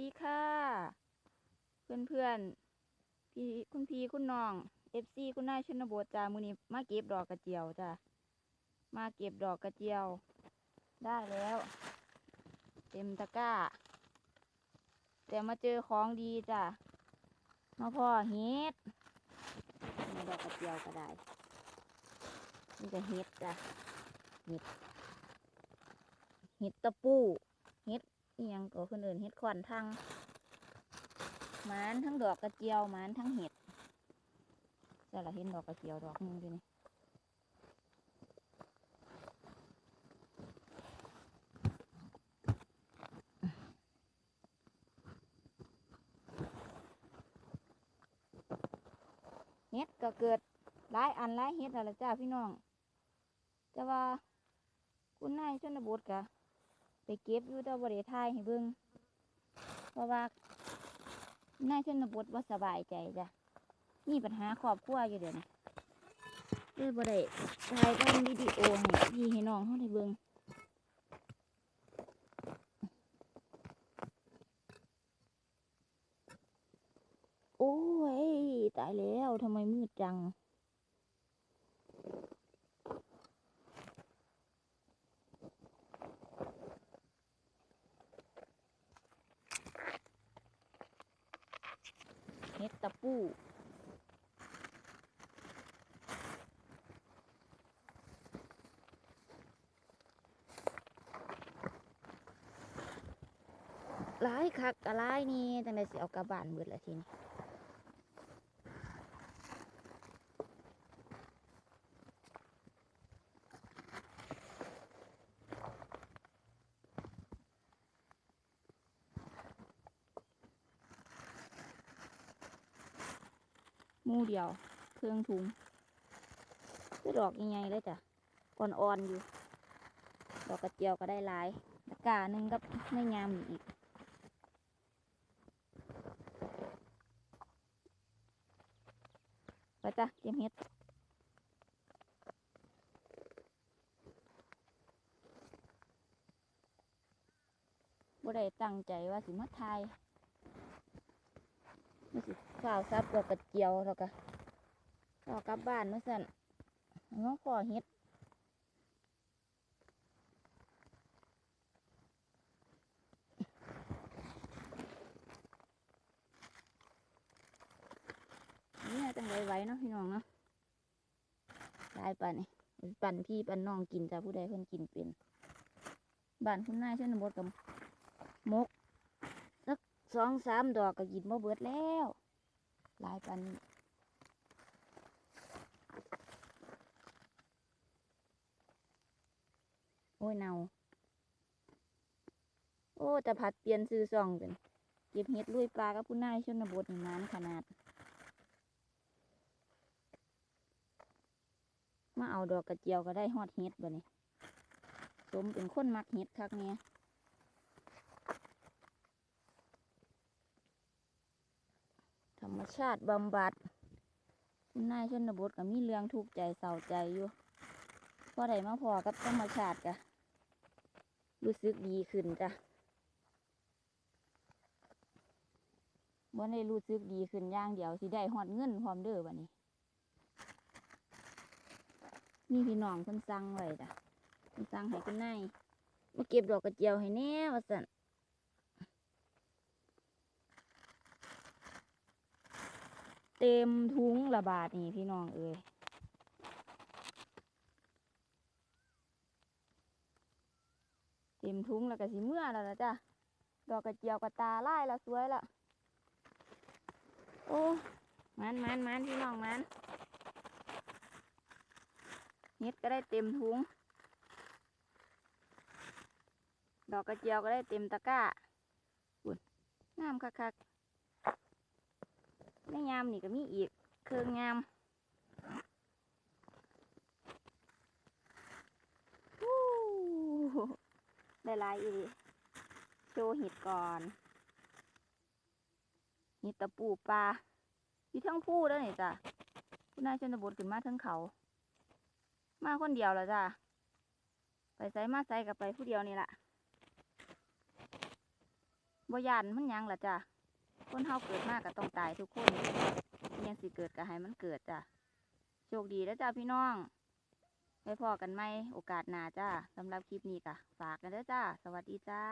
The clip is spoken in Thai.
ดีค่ะ เพื่อนเพื่อนๆพี่คุณพี่คุณน้องเอฟซีคุณนายชนบทจ้ามือนี้มาเก็บดอกกระเจียวจ้ามาเก็บดอกกระเจียว ได้แล้ว เต็มตะกร้า แต่มาเจอของดีจ้ามาพ่อเฮ็ดมีดอกกระเจียวก็ได้นี่ก็เฮ็ดจ้ะเฮ็ดเฮ็ดตะปูเฮ็ด อียงก็คนอื่นเฮ็ดขวัญทั้งหมานทั้งดอกกระเจียวหมานทั้งเห็ดจะละเห็นดอกกระเจียวดอกนึงอยู่นี่เฮ็ดก็เกิดหลายอันหลายเฮ็ดแล้วล่ะจ้าพี่น้อง แต่ว่าคุณนายชนบทกะ ไปเก็บอยู่แต่บริทายให้เบิ่งเพราะว่านายชนบทว่าสบายใจจ้ะมีปัญหาครอบครัวอยู่เดี๋ยวนี้เลยบ่ได้ถ่ายทำวิดีโอให้พี่ให้น้องเขาได้เบิ่งโอ้ย ตายแล้วทำไมมืดจัง ตะปูร้ายคักอะไรนี่จังไดสิเอากระบบานเบิดละทีนี้ มู่เดียว เครื่องถุงคือดอกยังไงเลยจ้ะอ่อนๆอยู่ ดอกกระเจียวก็ได้หลายตะกาหนึ่งกับไม่งามอีกไปจ้ะเตรียมเฮ็ดบ่ได้ตั้งใจว่าสิมาทาย นี่สิข้าวซับดอกกระเจียวแล้วก็เอากลับบ้านมาสั่นน้องขอเฮ็ดนี่จังไรไว้เนาะพี่น้องเนาะได้ปันนี่ปั่นพี่ปั่นน้องกินจ้าผู้ใดเพิ่นกินเป็น บ้านคุณนายชนบทกับมก สองสามดอกก็กินบ่เบิดแล้วหลายปันนี้โอ้ยเนาโอ้จะผัดเปลี่ยนซื้อซองเป็นเก็บเห็ดลุยปลากับผู้นายชนบทนี่มันขนาด มาเอาดอกกระเจียวก็ได้ฮอดเฮ็ดบ่นี่สมเป็นคนมักเฮ็ดคักเนี่ยธรรม ชาติบำบัด คุณนายชนบทก็มีเรื่องทุกข์ใจเศร้าใจอยู่พอได้มาพอกับธรรมชาติกะรู้สึกดีขึ้นจ้ะบ่ได้รู้สึกดีขึ้นอย่างเดียวสิได้ฮอดเงินพร้อมเด้อบัดนี้มีพี่น้องเพิ่นสั่งไว้จ้ะเพิ่นสั่งให้คุณนายมาเก็บดอกกระเจียวให้แน่ว่าสั่น เต็มทุ้งระบาดนี่พี่น้องเอ้ยเต็มทุ้งแล้วก็สิเมื่อแล้วละจ้ะดอกกระเจียวกระตาไล่แล้วสวยละโอ้มันมันมันพี่น้องมันเฮ็ดก็ได้เต็มถุงดอกกระเจียวก็ได้เต็มตะกร้าอุ่นงามคักๆ ไม่งามนี่ก็มีอีกเครื่องงามฮู้ได้ลายอีกโชว์เห็ดก่อนห็ดตะปูปลาอยู่ทั้งผู้แล้วนี่จ้ะคุณนายชนบทขึ้นมาทั้งเขา มาคนเดียวแล้วจ้ะไปไสมาไสกับไปผู้เดียวนี่แหละบ่ยานมันยังล่ะจ้ะ คนเฮาเกิดมากก็ต้องตายทุกคนยังสิเกิดก็ให้มันเกิดจ้ะ โชคดีแล้วจ้าพี่น้องไว้พอกันไหมโอกาสหน้าจ้าสำหรับคลิปนี้ก็ฝากกันด้อจ้า สวัสดีจ้า